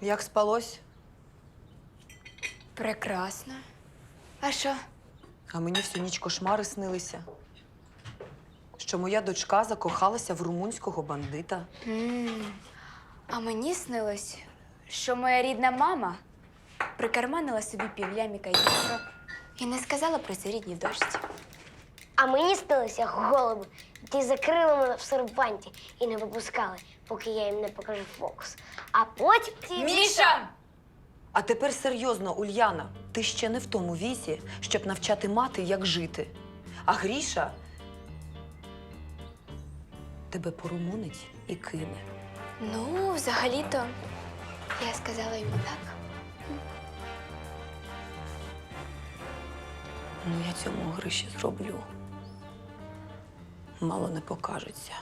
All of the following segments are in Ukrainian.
Як спалось? Прекрасно. А що? А мені всю ніч кошмари снилися. Що моя дочка закохалася в румунського бандита. А мені снилось, що моя рідна мама прикарманила собі півляміка євро і не сказала про це рідній дочці. А мені сталося голуби. Ті закрили мене в серванті і не випускали, поки я їм не покажу фокус. А потім ті... Міша! А тепер серйозно, Ульяна, ти ще не в тому віці, щоб навчати мати, як жити. А Гріша тебе порумунить і кине. Ну, взагалі-то, я сказала йому так. Ну, я цьому Гриші зроблю. Мало не покажеться.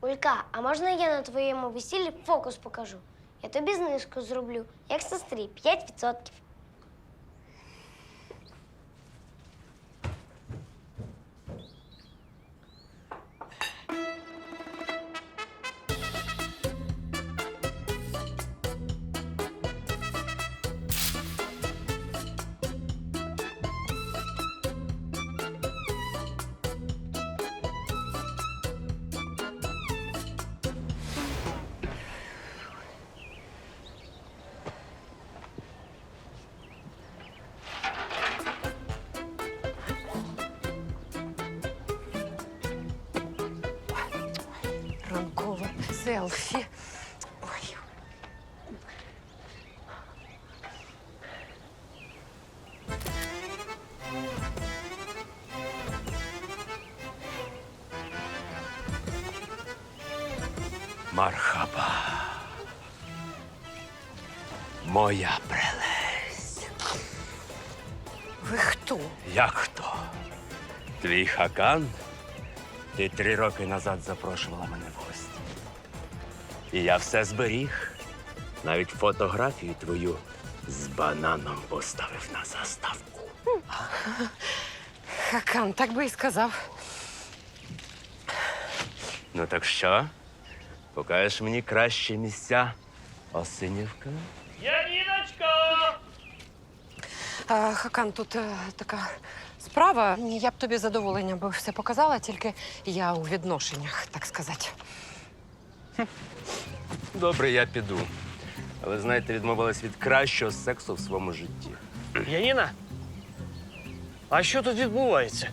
Улька, а можна я на твоєму весіллі фокус покажу? Я тобі знижку зроблю, як сестрі, 5%. Селфі. Ой. Мархаба. Моя прелесть. Ви хто? Як хто? Твій хакан? Ти три роки назад запрошувала мене в. І я все зберіг. Навіть фотографію твою з бананом поставив на заставку. Хакан, так би і сказав. Ну так що? Покажеш мені кращі місця? Осинівка? А, Хакан, тут е, така справа. Я б тобі з задоволенням би все показала, тільки я у відношеннях, так сказати. Добре, я піду. Але знаєте, відмовилась від кращого сексу в своєму житті. Яніна? А що тут відбувається?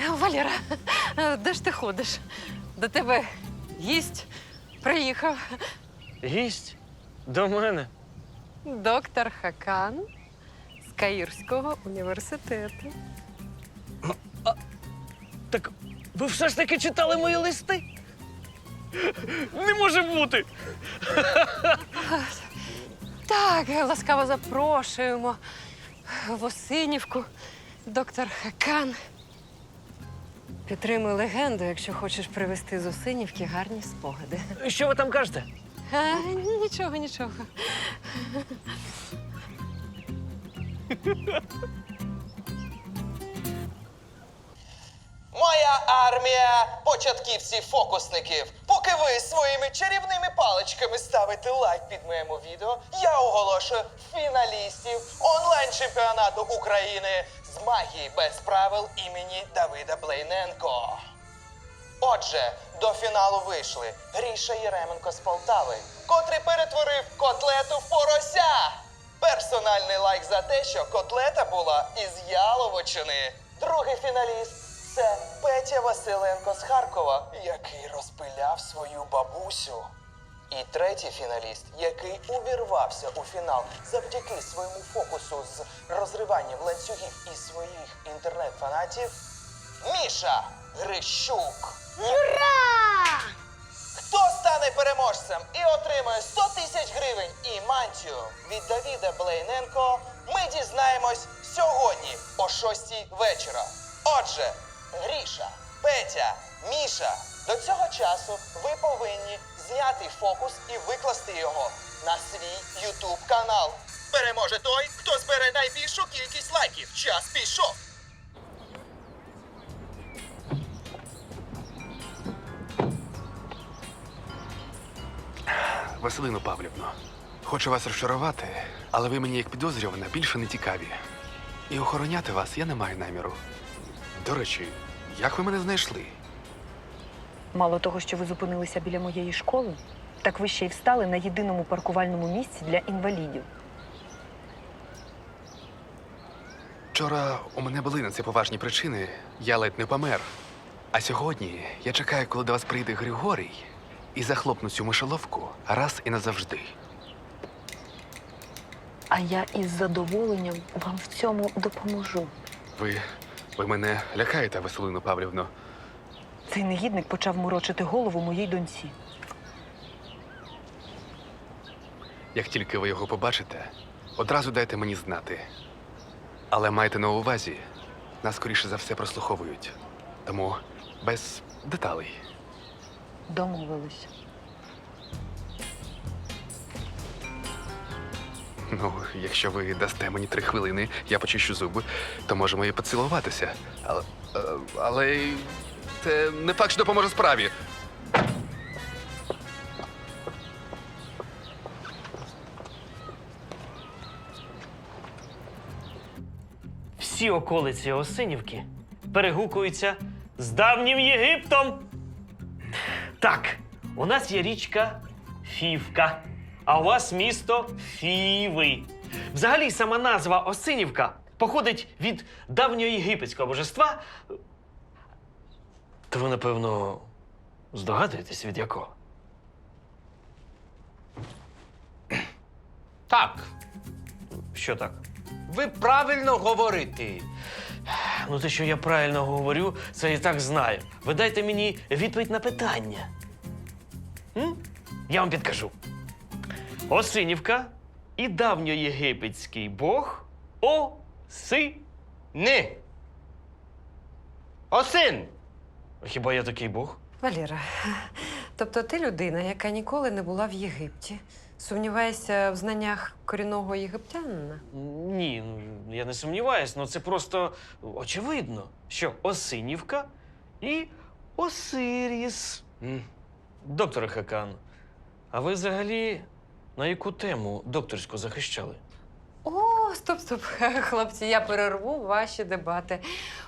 Е, Валера, е, де ж ти ходиш? До тебе гість приїхав. Гість? До мене. Доктор Хакан з Каїрського університету. Так ви все ж таки читали мої листи? Не може бути! Так, ласкаво запрошуємо в Осинівку. Доктор Хакан. Підтримуй легенду, якщо хочеш привезти з Осинівки гарні спогади. Що ви там кажете? А, нічого, нічого. Моя армія початківців-фокусників. Поки ви своїми чарівними паличками ставите лайк під моєму відео, я оголошую фіналістів онлайн-чемпіонату України з магії без правил імені Давида Блейненко. Отже, до фіналу вийшли Гріша Єременко з Полтави, котрий перетворив котлету в порося. Персональний лайк за те, що котлета була із Яловичини. Другий фіналіст це Петя Василенко з Харкова, який розпиляв свою бабусю. І третій фіналіст, який увірвався у фінал завдяки своєму фокусу з розриванням ланцюгів і своїх інтернет-фанатів Міша Грищук. Ура! Хто стане переможцем і отримає 100 тисяч гривень і мантію від Давіда Блейненко, ми дізнаємось сьогодні о 6 вечора. Отже, Гріша, Петя, Міша, до цього часу ви повинні зняти фокус і викласти його на свій YouTube канал. Переможе той, хто збере найбільшу кількість лайків. Час пішов. Василино Павлівно, хочу вас розчарувати, але ви мені як підозрювана більше не цікаві. І охороняти вас я не маю наміру. До речі, як ви мене знайшли? Мало того, що ви зупинилися біля моєї школи, так ви ще й встали на єдиному паркувальному місці для інвалідів. Вчора у мене були на це поважні причини, я ледь не помер. А сьогодні я чекаю, коли до вас прийде Григорій і захлопну цю мишоловку раз і назавжди. А я із задоволенням вам в цьому допоможу. Ви. Ви мене лякаєте, Василино Павлівно. Цей негідник почав морочити голову моїй доньці. Як тільки ви його побачите, одразу дайте мені знати. Але майте на увазі, нас скоріше за все прослуховують. Тому без деталей. Домовились. Ну, якщо ви дасте мені три хвилини, я почищу зуби, то можемо і поцілуватися. Але, е, але це не факт, що допоможе справі. Всі околиці Осинівки перегукуються з давнім Єгиптом. Так, у нас є річка Фівка, а у вас місто Фіви. Взагалі, сама назва Осинівка походить від давнього єгипетського божества. То ви, напевно, здогадуєтесь, від якого? Так, Що так? ви правильно говорите. Ну, те, що я правильно говорю, це я і так знаю. Ви дайте мені відповідь на питання. М? Я вам підкажу. Осинівка і давньоєгипетський бог Оси. Не. Осин. Хіба я такий бог? Валіра, тобто ти людина, яка ніколи не була в Єгипті. Сумніваєшся в знаннях корінного єгиптянина? Ні, ну я не сумніваюсь, ну це просто очевидно, що Осинівка і Осиріс. М. Докторе Хакан, а ви взагалі на яку тему докторську захищали? О, стоп, стоп, хлопці, я перерву ваші дебати.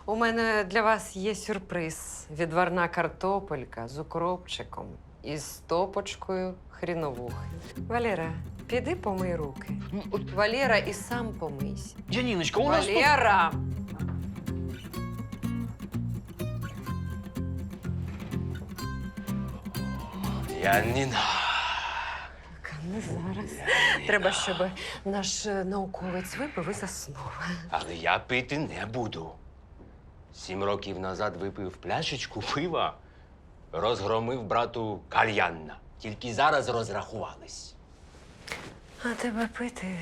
У мене для вас є сюрприз: відварна картопелька з укропчиком і з стопочкою хріновухи. Валера, піди помий руки. Валера, і сам помийся. Яніночка, у нас тут... Валера! Яніна. Не зараз. Треба, щоб наш е, науковець випив і заснув. Але я пити не буду. Сім років назад випив пляшечку пива, розгромив брату кальянна. Тільки зараз розрахувались. А тебе пити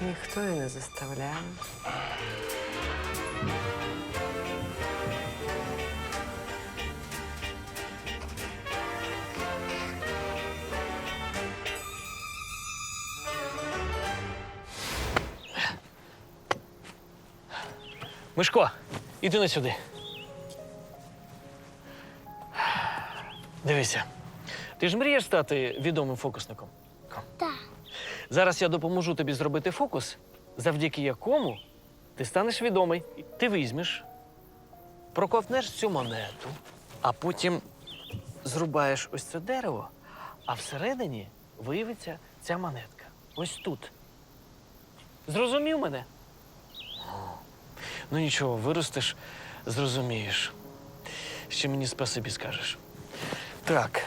ніхто і не заставляє. Мишко, іди на сюди. Дивися, ти ж мрієш стати відомим фокусником? Так. Зараз я допоможу тобі зробити фокус, завдяки якому ти станеш відомий. Ти візьмеш, проковтнеш цю монету, а потім зрубаєш ось це дерево, а всередині виявиться ця монетка. Ось тут. Зрозумів мене? Ну нічого, виростеш, зрозумієш. Ще мені спасибі скажеш. Так,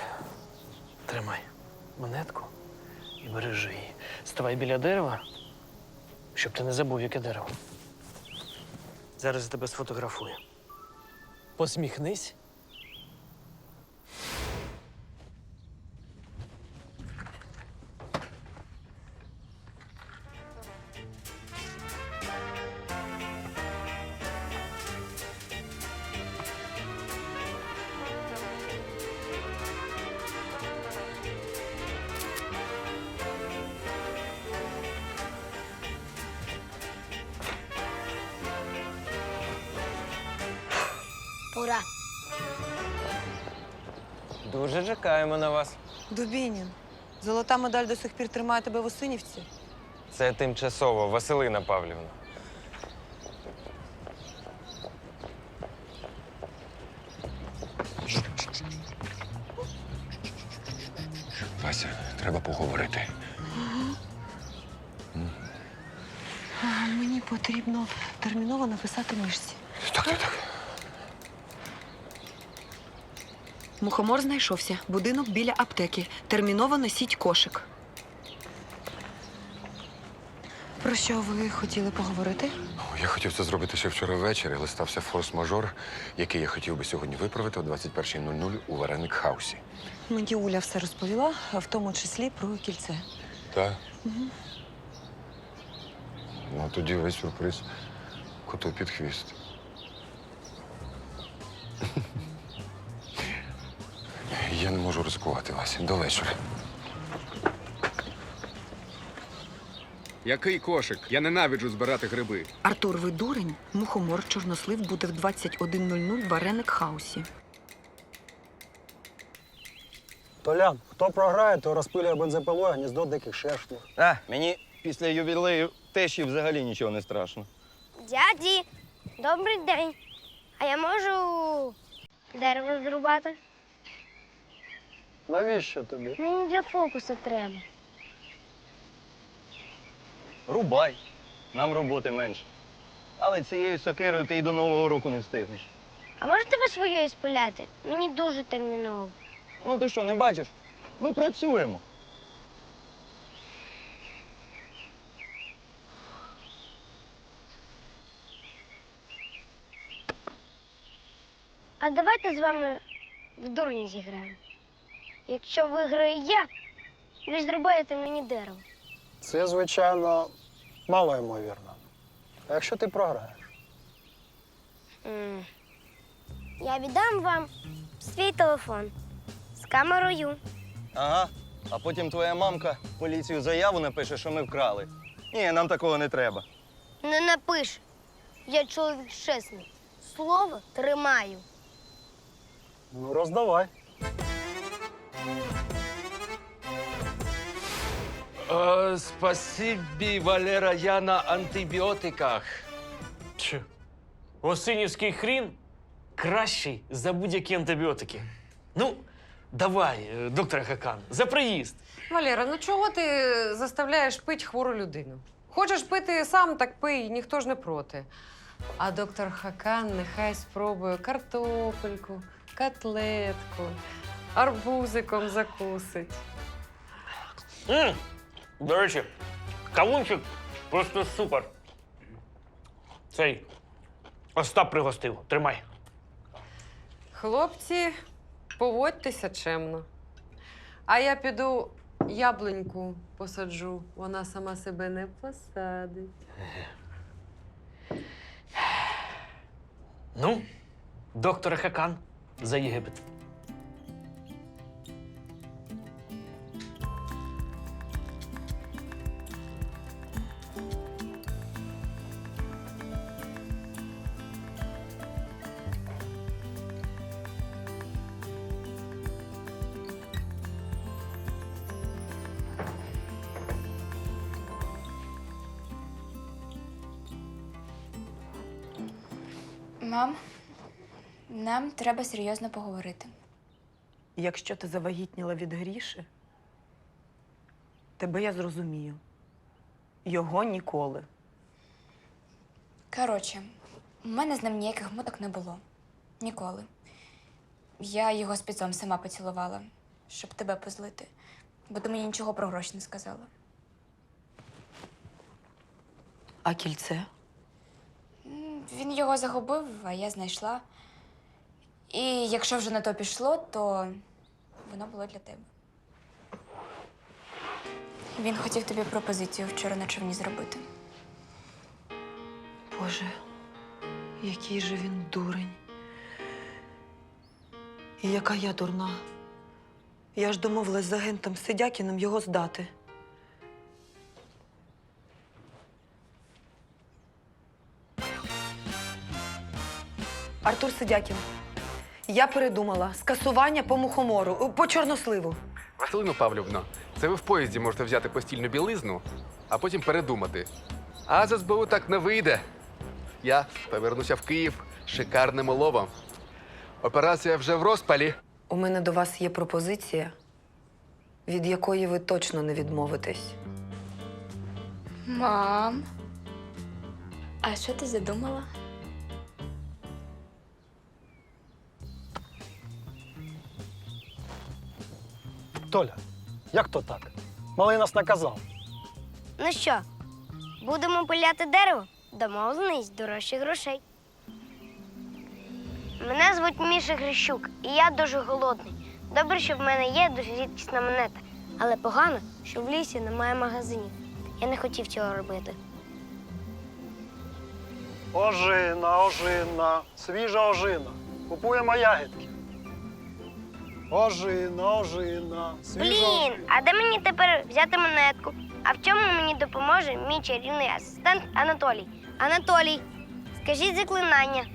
тримай монетку і бережи її. Ставай біля дерева, щоб ти не забув, яке дерево. Зараз я тебе сфотографую. Посміхнись. Медаль до сих пір тримає тебе в Осинівці. Це тимчасово, Василина Павлівна. Вася, треба поговорити. Мені потрібно терміново написати мишці. Так, так, так. Мухомор знайшовся. Будинок біля аптеки. Терміново носіть кошик. Про що ви хотіли поговорити? Я хотів це зробити ще вчора ввечері, але стався форс-мажор, який я хотів би сьогодні виправити о 21.00 у вареник хаусі. Мені Уля все розповіла, в тому числі про кільце. Так? Ну, тоді весь сюрприз коту під хвіст. Я не можу ризикувати, Вася. До вечора. Який кошик? Я ненавиджу збирати гриби. Артур, ви дурень? Мухомор чорнослив буде в 21.00 в вареник хаусі. Толян, хто програє, то розпилює бензопилою гніздо диких шершнів. А, мені після ювілею тещі взагалі нічого не страшно. Дяді, добрий день. А я можу дерево зрубати? Навіщо тобі? Мені для фокусу треба. Рубай. Нам роботи менше. Але цією сокирою ти й до Нового року не встигнеш. А можете ви своєю спиляти? Мені дуже терміново. Ну ти що, не бачиш? Ми працюємо. А давайте з вами в дурні зіграємо. Якщо виграю я, ви зрубаєте мені дерево. Це, звичайно, мало ймовірно. А якщо ти програєш? М. Я віддам вам свій телефон з камерою. Ага. А потім твоя мамка в поліцію заяву напише, що ми вкрали. Ні, нам такого не треба. Не напише. Я чоловік чесний. Слово тримаю. Ну, роздавай. Е, спасибі, Валера, я на антибіотиках. Чи? Осинівський хрін кращий за будь-які антибіотики. Ну, давай, е, доктор Хакан, за приїзд. Валера, ну чого ти заставляєш пити хвору людину? Хочеш пити сам, так пий, ніхто ж не проти. А доктор Хакан нехай спробує картопельку, котлетку, арбузиком закусить. м до речі, кавунчик просто супер. Цей Остап пригостив. Тримай. Хлопці, поводьтеся чемно. А я піду яблуньку посаджу. Вона сама себе не посадить. Ну, доктор Хакан за Єгипет. Мам, нам треба серйозно поговорити. Якщо ти завагітніла від Гріші, тебе я зрозумію. Його ніколи. Коротше, у мене з ним ніяких моток не було. Ніколи. Я його спецом сама поцілувала, щоб тебе позлити, бо ти мені нічого про гроші не сказала. А кільце? Він його загубив, а я знайшла. І якщо вже на то пішло, то воно було для тебе. Він хотів тобі пропозицію вчора на човні зробити. Боже, який же він дурень. І яка я дурна. Я ж домовилась з агентом Сидякіним його здати. Артур Сидякін, Я передумала. Скасування по мухомору, по чорносливу. Василино Павлівно, це ви в поїзді можете взяти постільну білизну, а потім передумати. А з СБУ так не вийде. Я повернуся в Київ з шикарним уловом. Операція вже в розпалі. У мене до вас є пропозиція, від якої ви точно не відмовитесь. Мам. А що ти задумала? Толя, як то так? Малий нас наказав. Ну що, будемо пиляти дерево? Домовленість дорожче грошей. Мене звуть Міша Грищук, і я дуже голодний. Добре, що в мене є дуже рідкісна монета. Але погано, що в лісі немає магазинів. Я не хотів цього робити. Ожина, ожина, свіжа ожина. Купуємо ягідки. Ожина, ожина, Блін, а де мені тепер взяти монетку? А в чому мені допоможе мій чарівний асистент Анатолій? Анатолій, скажіть заклинання.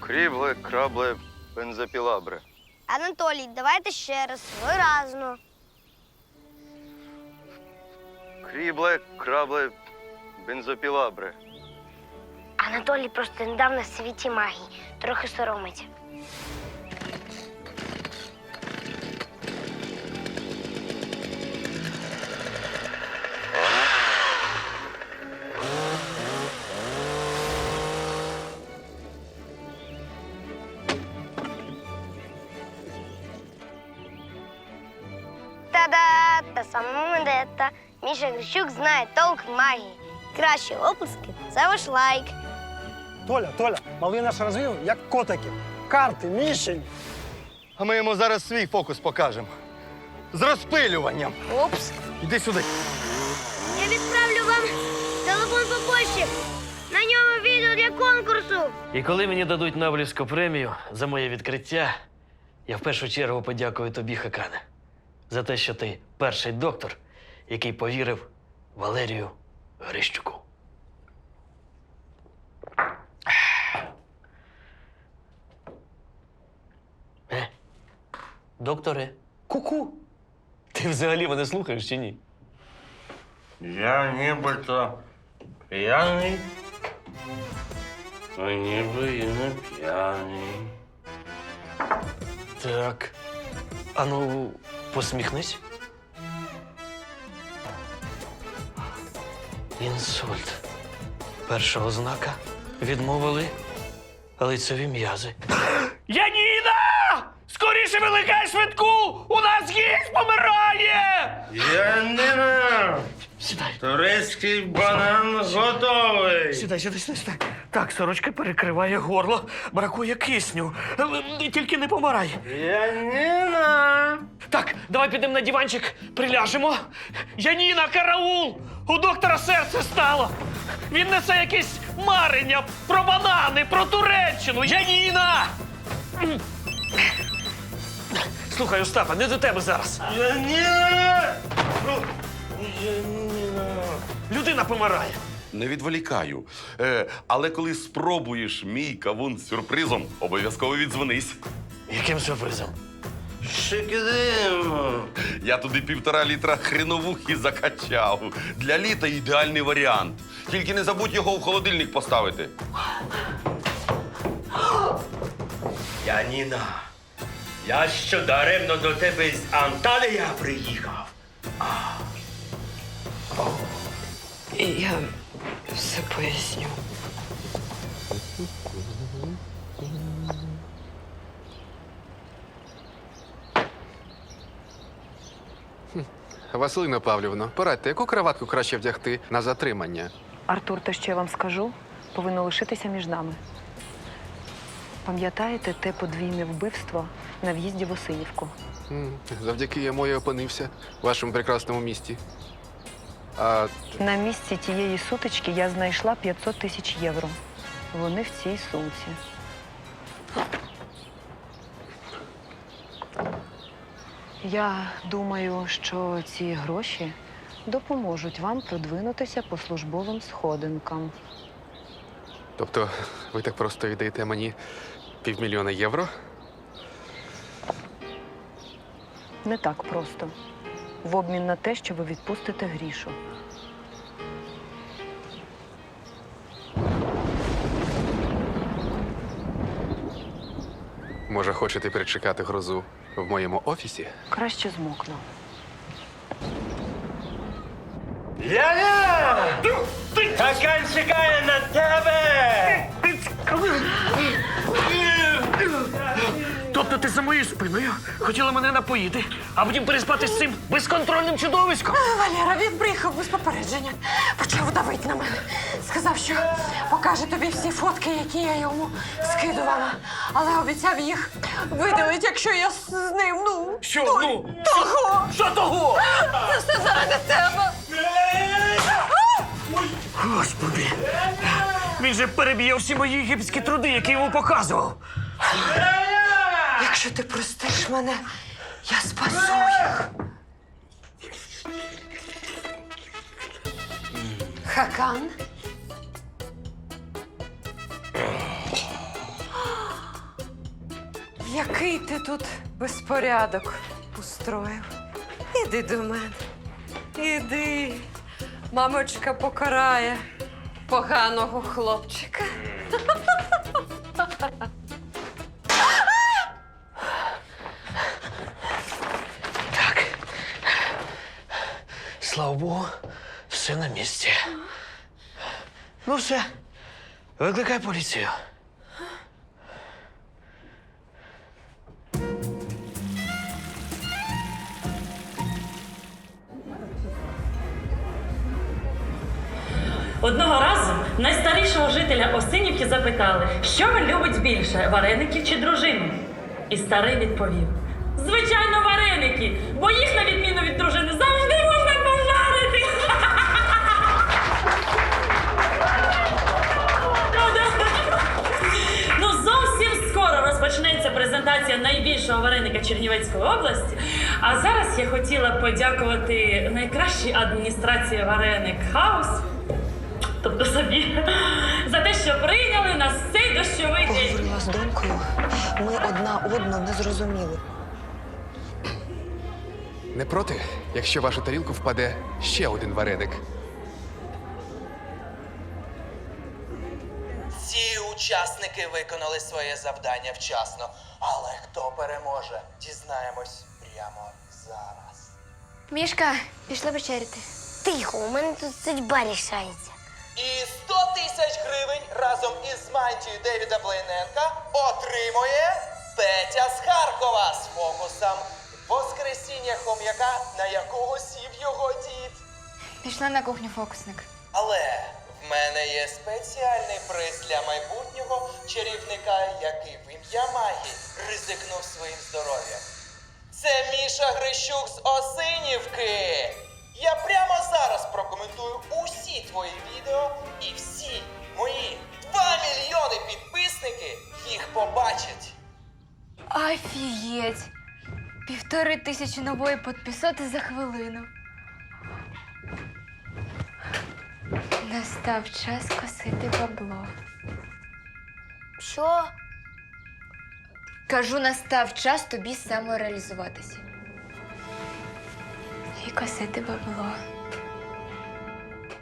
Крібле, крабле, бензопілабре. Анатолій, давайте ще раз, виразно. Крібле, крабле, бензопілабре. Анатолій просто недавно в світі магії, трохи соромиться. Міша Грищук знає толк в магії. Кращі оплески за ваш лайк. Толя, Толя, малий наш розвів, як котики. Карти, мішень. А ми йому зараз свій фокус покажемо. З розпилюванням. Упс. Іди сюди. Я відправлю вам телефон по почті. На ньому відео для конкурсу. І коли мені дадуть Нобелівську премію за моє відкриття, я в першу чергу подякую тобі, Хакане, за те, що ти перший доктор, який повірив Валерію Грищуку. Е, докторе, ку-ку. Ти взагалі мене слухаєш чи ні? Я нібито п'яний, а ніби і не п'яний. Так. Ану, посміхнись. Інсульт. Перша ознака. Відмовили лицеві м'язи. Яніна! Скоріше великай швидку! У нас гість помирає! Янина! Сідай. Турецький банан готовий! Сідай, сідай, сідай, сідай. Так, сорочка перекриває горло, бракує кисню. Е, Тільки не помирай. Яніна! Так, давай підемо на диванчик, приляжемо. Яніна, караул! У доктора серце стало. Він несе якесь марення про банани, про Туреччину. Яніна! Слухай, Остапа, не до тебе зараз. Яніна! Яніна! Людина помирає. Не відволікаю. Е, але коли спробуєш мій кавун з сюрпризом, обов'язково віддзвонись. Яким сюрпризом? Шикидимо! Я туди півтора літра хреновухи закачав. Для літа ідеальний варіант. Тільки не забудь його в холодильник поставити. Яніна, я що даремно до тебе з Анталія приїхав. Я все поясню. Василино Павлівно, порадьте, яку краватку краще вдягти на затримання? Артур, те, що я вам скажу, повинно лишитися між нами. Пам'ятаєте те подвійне вбивство на в'їзді в Осинівку? М, Завдяки йому я опинився в вашому прекрасному місті. А На місці тієї сутички я знайшла 500 тисяч євро. Вони в цій сумці. Я думаю, що ці гроші допоможуть вам продвинутися по службовим сходинкам. тобто ви так просто й даєте мені Півмільйона євро? Не так просто. В обмін на те, що ви відпустите Грішу. Може, хочете перечекати грозу в моєму офісі? Краще змокну. Яна! Хакан чекає на тебе! Тобто ти за моєю спиною хотіла мене напоїти, а потім переспати з цим безконтрольним чудовиськом? Валера, він приїхав без попередження. Почав давити на мене. Сказав, що покаже тобі всі фотки, які я йому скидувала. Але обіцяв їх видалити, якщо я з ним, ну. Що, ну? Того! Що того? Це все заради тебе! Господи! Він же переб'є всі мої єгипетські труди, які йому показував. Якщо ти простиш мене, я спасу їх. Хакан? Який ти тут безпорядок устроїв? Іди до мене. Іди. Мамочка покарає поганого хлопчика. Богу, все на місці. Ну, все. Викликай поліцію. Одного разу найстарішого жителя Осинівки запитали, що він любить більше вареників чи дружину. І старий відповів: Звичайно, вареники, бо їх, на відміну від дружини, завжди презентація найбільшого вареника Чернівецької області. А зараз я хотіла подякувати найкращій адміністрації вареник Хаус тобто собі, за те, що прийняли нас цей дощовий день. Поговорила з донькою. Ми одна одну не зрозуміли. Не проти, якщо вашу тарілку впаде ще один вареник. Всі учасники виконали своє завдання вчасно. Але хто переможе, дізнаємось прямо зараз. Мішка, пішли вечеряти. Тихо, у мене тут судьба рішається. І 100 тисяч гривень разом із мантією Девіда Блейненка отримує Петя з Харкова з фокусом Воскресіння хом'яка, на якого сів його дід. Пішла на кухню фокусник. Але в мене є спеціальний приз для майбутнього чарівника, який в ім'я магії ризикнув своїм здоров'ям. Це Міша Грищук з Осинівки. Я прямо зараз прокоментую усі твої відео і всі мої 2 мільйони підписники їх побачать. Офігеть! Півтори тисячі нової підписоти за хвилину. Настав час косити бабло. Що? Кажу, настав час тобі самореалізуватися. І косити бабло.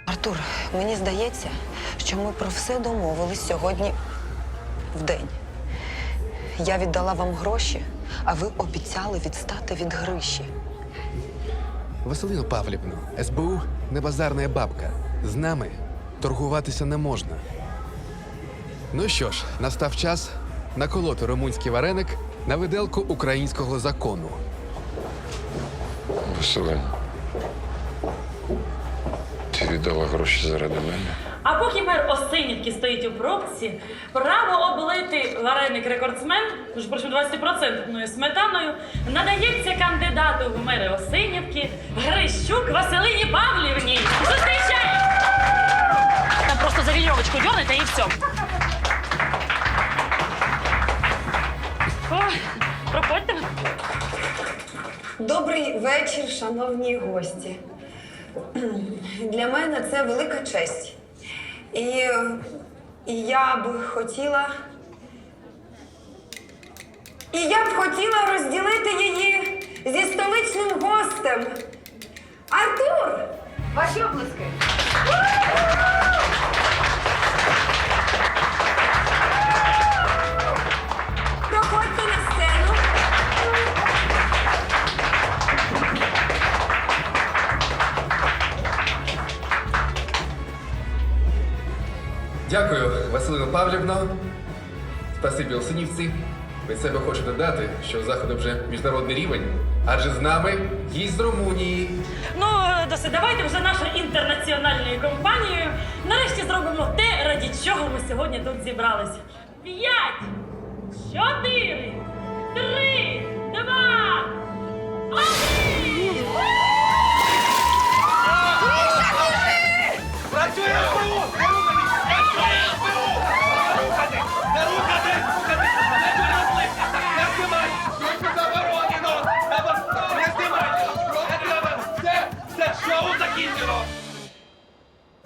Артур, мені здається, що ми про все домовились сьогодні в день. Я віддала вам гроші, а ви обіцяли відстати від Гриші. Василину Павлівну, СБУ не базарна бабка. З нами торгуватися не можна. Ну що ж, настав час наколоти румунський вареник на виделку українського закону. Василин, ти віддала гроші заради мене? А поки мер Осинівки стоїть у пробці, право облити вареник рекордсмен, між прочим 20% сметаною, надається кандидату в мери Осинівки Грищук Василині Павлівні. Зустрічай! Там просто за вірьовочку дернете і все. Ой, проходьте. Добрий вечір, шановні гості. Для мене це велика честь. І, і я б хотіла І я б хотіла розділити її зі столичним гостем. Артур! Ваші облиски. Дякую, Василино Павлівно. Спасибі, Олсинівці. Від себе хочу додати, що заходу вже міжнародний рівень, адже з нами гість з Румунії. Ну, досить, давайте вже нашою інтернаціональною компанією нарешті зробимо те, раді чого ми сьогодні тут зібралися. П'ять, чотири, три, два, один!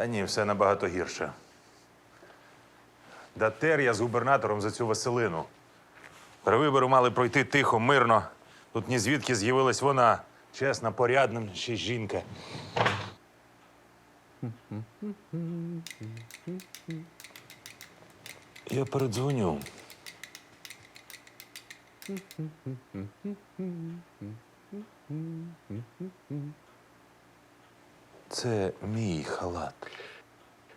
Та ні, все набагато гірше. Датер я з губернатором за цю Василину. Перевибори мали пройти тихо, мирно. Тут ні звідки з'явилась вона. Чесна, порядна, ще жінка. Я передзвоню. Це мій халат.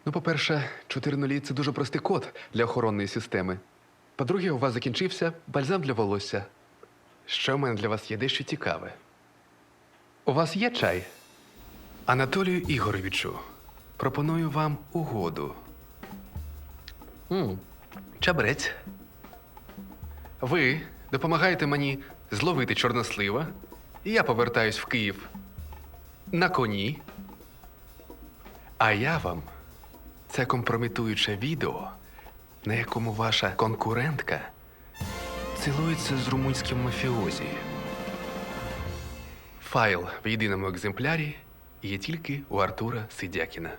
Ну, по-перше, 4 нулі це дуже простий код для охоронної системи. По-друге, у вас закінчився бальзам для волосся. Ще в мене для вас є дещо цікаве. У вас є чай? Анатолію Ігоровичу, пропоную вам угоду. м чабрець. Ви допомагаєте мені зловити чорнослива, і я повертаюсь в Київ на коні. А я вам це компрометуюче відео, на якому ваша конкурентка цілується з румунським мафіозі. Файл в єдиному екземплярі є тільки у Артура Сидякіна.